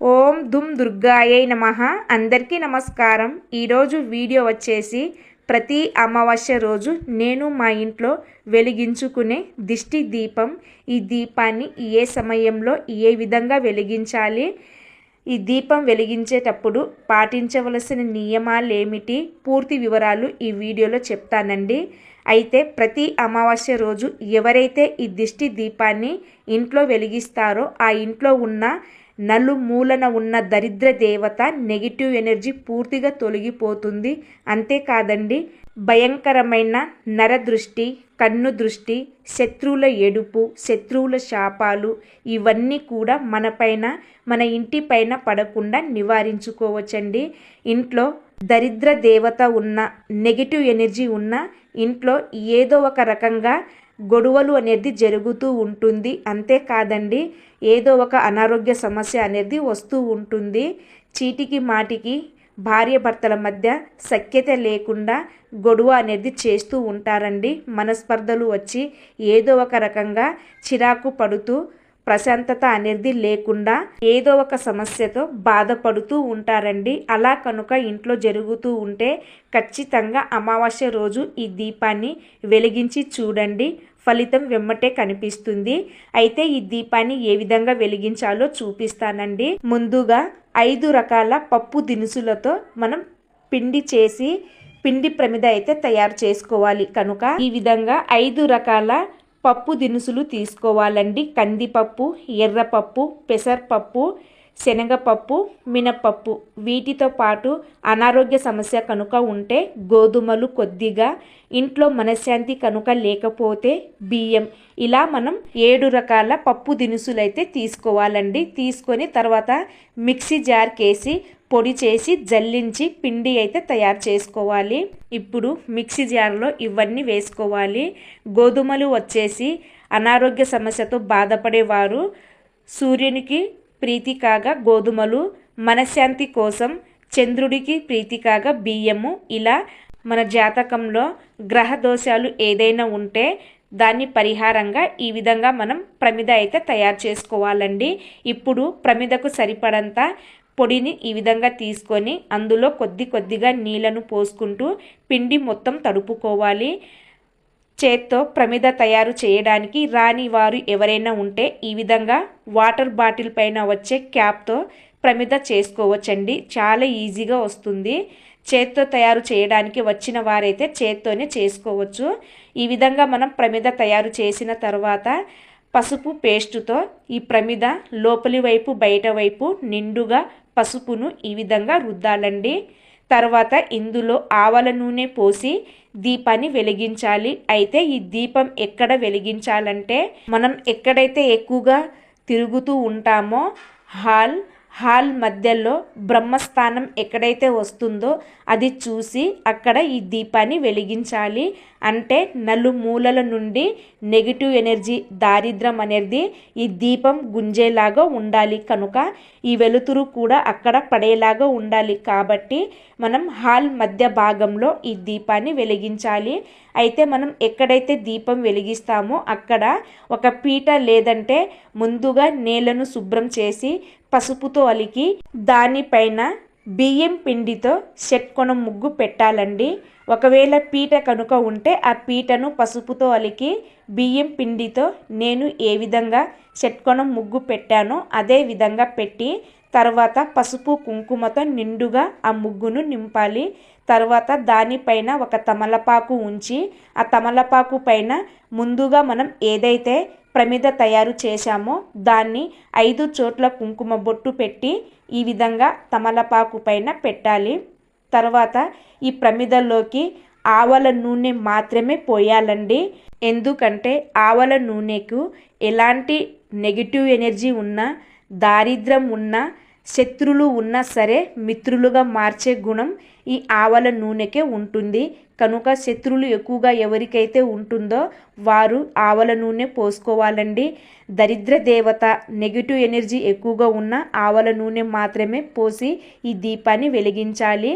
ఓం దుమ్ దుర్గాయై నమ. అందరికీ నమస్కారం. ఈరోజు వీడియో వచ్చేసి ప్రతి అమావాస్య రోజు నేను మా ఇంట్లో వెలిగించుకునే దిష్టి దీపం. ఈ దీపాన్ని ఏ సమయంలో ఏ విధంగా వెలిగించాలి? ఈ దీపం వెలిగించేటప్పుడు పాటించవలసిన నియమాలు ఏమిటి పూర్తి వివరాలు ఈ వీడియోలో చెప్తానండి. అయితే ప్రతి అమావాస్య రోజు ఎవరైతే ఈ దిష్టి దీపాన్ని ఇంట్లో వెలిగిస్తారో ఆ ఇంట్లో ఉన్న నలుమూలన ఉన్న దరిద్ర దేవత నెగిటివ్ ఎనర్జీ పూర్తిగా తొలగిపోతుంది. అంతేకాదండి భయంకరమైన నర దృష్టి కన్ను దృష్టి శత్రువుల ఎడుపు శత్రువుల శాపాలు ఇవన్నీ కూడా మనపైన మన ఇంటి పైన పడకుండా నివారించుకోవచ్చండి. ఇంట్లో దరిద్ర దేవత ఉన్న నెగిటివ్ ఎనర్జీ ఉన్న ఇంట్లో ఏదో ఒక రకంగా గొడవలు అనేది జరుగుతూ ఉంటుంది. అంతేకాదండి ఏదో ఒక అనారోగ్య సమస్య అనేది వస్తూ ఉంటుంది. చీటికి మాటికి భార్య భర్తల మధ్య సఖ్యత లేకుండా గొడవ అనేది చేస్తూ ఉంటారండి. మనస్పర్ధలు వచ్చి ఏదో ఒక రకంగా చిరాకు పడుతూ ప్రశాంతత అనేది లేకుండా ఏదో ఒక సమస్యతో బాధపడుతూ ఉంటారండి. అలా కనుక ఇంట్లో జరుగుతూ ఉంటే ఖచ్చితంగా అమావాస్య రోజు ఈ దీపాన్ని వెలిగించి చూడండి. ఫలితం వెమ్మటే కనిపిస్తుంది. అయితే ఈ దీపాన్ని ఏ విధంగా వెలిగించాలో చూపిస్తానండి. ముందుగా ఐదు రకాల పప్పు దినుసులతో మనం పిండి చేసి పిండి ప్రమిద అయితే తయారు చేసుకోవాలి. కనుక ఈ విధంగా ఐదు రకాల పప్పు దినుసులు తీసుకోవాలండి. కందిపప్పు ఎర్రపప్పు పెసరపప్పు శనగపప్పు మినపప్పు వీటితో పాటు అనారోగ్య సమస్య కనుక ఉంటే గోధుమలు కొద్దిగా ఇంట్లో మనశ్శాంతి కనుక లేకపోతే బియ్యం. ఇలా మనం ఏడు రకాల పప్పు దినుసులు అయితే తీసుకోవాలండి. తీసుకొని తర్వాత మిక్సీ జార్కేసి పొడి చేసి జల్లించి పిండి అయితే తయారు చేసుకోవాలి. ఇప్పుడు మిక్సీ జార్లో ఇవన్నీ వేసుకోవాలి. గోధుమలు వచ్చేసి అనారోగ్య సమస్యతో బాధపడేవారు. సూర్యునికి ప్రీతి కాగా గోధుమలు మనశ్శాంతి కోసం చంద్రుడికి ప్రీతి కాగా బియ్యము. ఇలా మన జాతకంలో గ్రహ దోషాలు ఏదైనా ఉంటే దాన్ని పరిహారంగా ఈ విధంగా మనం ప్రమిద అయితే తయారు చేసుకోవాలండి. ఇప్పుడు ప్రమిదకు సరిపడంత పొడిని ఈ విధంగా తీసుకొని అందులో కొద్ది కొద్దిగా నీళ్ళను పోసుకుంటూ పిండి మొత్తం తడుపుకోవాలి. చేత్తో ప్రమిద తయారు చేయడానికి రాని వారు ఎవరైనా ఉంటే ఈ విధంగా వాటర్ బాటిల్ పైన వచ్చే క్యాప్తో ప్రమిద చేసుకోవచ్చండి. చాలా ఈజీగా వస్తుంది. చేత్తో తయారు చేయడానికి వచ్చిన వారైతే చేత్తోనే చేసుకోవచ్చు. ఈ విధంగా మనం ప్రమిద తయారు చేసిన తర్వాత పసుపు పేస్టుతో ఈ ప్రమిద లోపలి వైపు బయట వైపు నిండుగా పసుపును ఈ విధంగా రుద్దాలండి. తర్వాత ఇందులో ఆవల నూనె పోసి దీపాన్ని వెలిగించాలి. అయితే ఈ దీపం ఎక్కడ వెలిగించాలంటే మనం ఎక్కడైతే ఎక్కువగా తిరుగుతూ ఉంటామో హాల్ హాల్ మధ్యలో బ్రహ్మస్థానం ఎక్కడైతే వస్తుందో అది చూసి అక్కడ ఈ దీపాన్ని వెలిగించాలి. అంటే నలుమూలల నుండి నెగిటివ్ ఎనర్జీ దారిద్రం అనేది ఈ దీపం గుంజేలాగా ఉండాలి. కనుక ఈ వెలుతురు కూడా అక్కడ పడేలాగా ఉండాలి. కాబట్టి మనం హాల్ మధ్య భాగంలో ఈ దీపాన్ని వెలిగించాలి. అయితే మనం ఎక్కడైతే దీపం వెలిగిస్తామో అక్కడ ఒక పీట లేదంటే ముందుగా నేలను శుభ్రం చేసి పసుపుతో అలికి దానిపైన బియ్యం పిండితో షట్కొన ముగ్గు పెట్టాలండి. ఒకవేళ పీట కనుక ఉంటే ఆ పీటను పసుపుతో అలికి బియ్యం పిండితో నేను ఏ విధంగా షట్కొనం ముగ్గు పెట్టానో అదే విధంగా పెట్టి తర్వాత పసుపు కుంకుమతో నిండుగా ఆ ముగ్గును నింపాలి. తర్వాత దానిపైన ఒక తమలపాకు ఉంచి ఆ తమలపాకు పైన ముందుగా మనం ఏదైతే ప్రమిద తయారు చేశామో దాన్ని ఐదు చోట్ల కుంకుమ బొట్టు పెట్టి ఈ విధంగా తమలపాకు పైన పెట్టాలి. తర్వాత ఈ ప్రమిదలోకి ఆవల నూనె మాత్రమే పోయాలండి. ఎందుకంటే ఆవల నూనెకు ఎలాంటి నెగిటివ్ ఎనర్జీ ఉన్నా దారిద్రం ఉన్నా శత్రులు ఉన్నా సరే మిత్రులుగా మార్చే గుణం ఈ ఆవల నూనెకే ఉంటుంది. కనుక శత్రువులు ఎక్కువగా ఎవరికైతే ఉంటుందో వారు ఆవల నూనె పోసుకోవాలండి. దరిద్ర దేవత నెగిటివ్ ఎనర్జీ ఎక్కువగా ఉన్న ఆవల నూనె మాత్రమే పోసి ఈ దీపాన్ని వెలిగించాలి.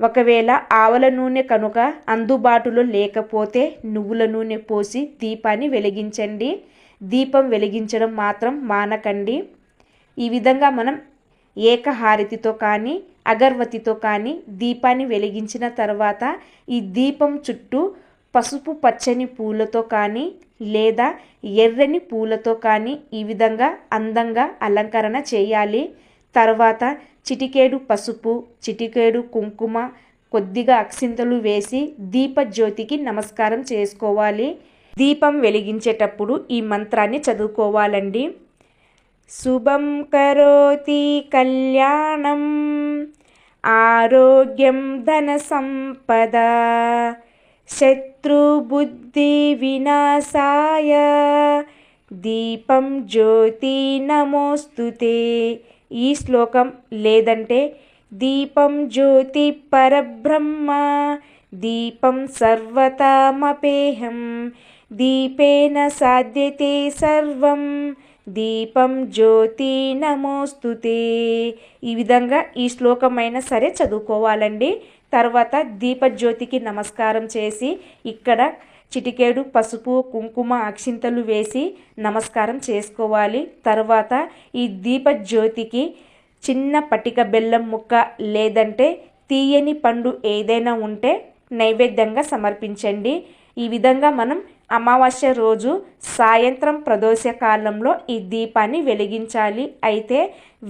ఒకవేళ ఆవల నూనె కనుక అందుబాటులో లేకపోతే నువ్వుల నూనె పోసి దీపాన్ని వెలిగించండి. దీపం వెలిగించడం మాత్రం మానకండి. ఈ విధంగా మనం ఏకహారతితో కానీ అగర్వతితో కానీ దీపాన్ని వెలిగించిన తర్వాత ఈ దీపం చుట్టూ పసుపు పచ్చని పూలతో కానీ లేదా ఎర్రని పూలతో కానీ ఈ విధంగా అందంగా అలంకరణ చేయాలి. తర్వాత చిటికేడు పసుపు చిటికేడు కుంకుమ కొద్దిగా అక్షింతలు వేసి దీపజ్యోతికి నమస్కారం చేసుకోవాలి. దీపం వెలిగించేటప్పుడు ఈ మంత్రాన్ని చదువుకోవాలండి. శుభం కరోతి కళ్యాణం. ఆరోగ్యం ధన సంపద. శత్రుబుద్ధి వినాశాయ. దీపం జ్యోతి నమోస్తుతే ఈ శ్లోకం లేదంటే దీపం జ్యోతి పరబ్రహ్మ. దీపం సర్వతామపేహం. దీపేన సాధ్యతే సర్వం. దీపం జ్యోతి నమోస్తుతే ఈ విధంగా ఈ శ్లోకమైనా సరే చదువుకోవాలండి. తర్వాత దీపజ్యోతికి నమస్కారం చేసి ఇక్కడ చిటికేడు పసుపు కుంకుమ అక్షింతలు వేసి నమస్కారం చేసుకోవాలి. తర్వాత ఈ దీపజ్యోతికి చిన్న పటిక బెల్లం ముక్క లేదంటే తీయని పండు ఏదైనా ఉంటే నైవేద్యంగా సమర్పించండి. ఈ విధంగా మనం అమావాస్య రోజు సాయంత్రం ప్రదోష కాలంలో ఈ దీపాన్ని వెలిగించాలి. అయితే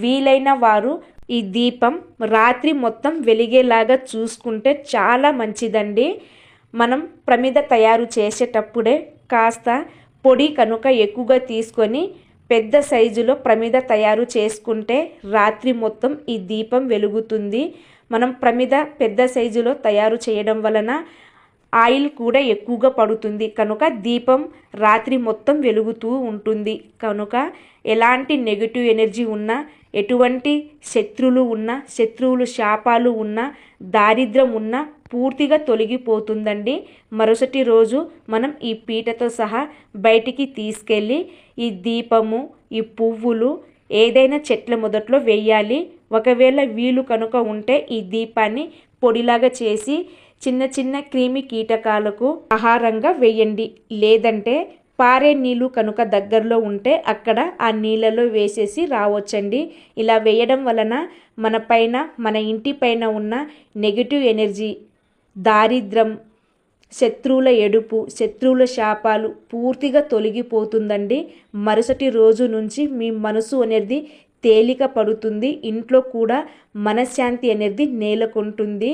వీలైన వారు ఈ దీపం రాత్రి మొత్తం వెలిగేలాగా చూసుకుంటే చాలా మంచిదండి. మనం ప్రమిద తయారు చేసేటప్పుడే కాస్త పొడి కనుక ఎక్కువగా తీసుకొని పెద్ద సైజులో ప్రమిద తయారు చేసుకుంటే రాత్రి మొత్తం ఈ దీపం వెలుగుతుంది. మనం ప్రమిద పెద్ద సైజులో తయారు చేయడం వలన ఆయిల్ కూడా ఎక్కువగా పడుతుంది. కనుక దీపం రాత్రి మొత్తం వెలుగుతూ ఉంటుంది. కనుక ఎలాంటి నెగిటివ్ ఎనర్జీ ఉన్నా ఎటువంటి శత్రువులు ఉన్నా శత్రువులు శాపాలు ఉన్నా దారిద్రం ఉన్నా పూర్తిగా తొలగిపోతుందండి. మరుసటి రోజు మనం ఈ పీటతో సహా బయటికి తీసుకెళ్ళి ఈ దీపము ఈ పువ్వులు ఏదైనా చెట్ల మొదట్లో వేయాలి. ఒకవేళ వీలు కనుక ఉంటే ఈ దీపాన్ని పొడిలాగా చేసి చిన్న చిన్న క్రిమి కీటకాలకు ఆహారంగా వేయండి. లేదంటే పారే నీళ్ళు కనుక దగ్గరలో ఉంటే అక్కడ ఆ నీళ్ళలో వేసేసి రావచ్చండి. ఇలా వేయడం వలన మన పైన మన ఇంటి పైన ఉన్న నెగిటివ్ ఎనర్జీ దారిద్రం శత్రువుల ఎడుపు శత్రువుల శాపాలు పూర్తిగా తొలగిపోతుందండి. మరుసటి రోజు నుంచి మీ మనసు అనేది తేలిక పడుతుంది. ఇంట్లో కూడా మనశ్శాంతి అనేది నేలకొంటుంది.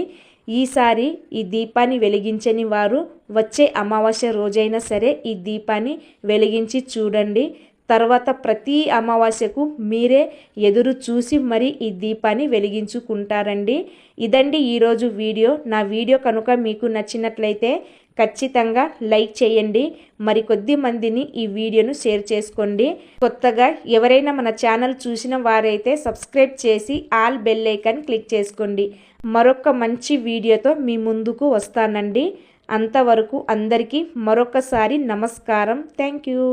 ఈసారి ఈ దీపాన్ని వెలిగించని వారు వచ్చే అమావాస్య రోజైనా సరే ఈ దీపాన్ని వెలిగించి చూడండి. తర్వాత ప్రతి అమావాస్యకు మీరే ఎదురు చూసి మరి ఈ దీపాన్ని వెలిగించుకుంటారండి. ఇదండి ఈరోజు వీడియో. నా వీడియో కనుక మీకు నచ్చినట్లయితే ఖచ్చితంగా లైక్ చేయండి. మరి కొద్ది మందిని ఈ వీడియోను షేర్ చేసుకోండి. కొత్తగా ఎవరైనా మన ఛానల్ చూసిన వారైతే సబ్స్క్రైబ్ చేసి ఆల్ బెల్ ఐకాన్ క్లిక్ చేసుకోండి. మరొక మంచి వీడియోతో మీ ముందుకు వస్తానండి. అంతవరకు అందరికీ మరొకసారి నమస్కారం. Thank you.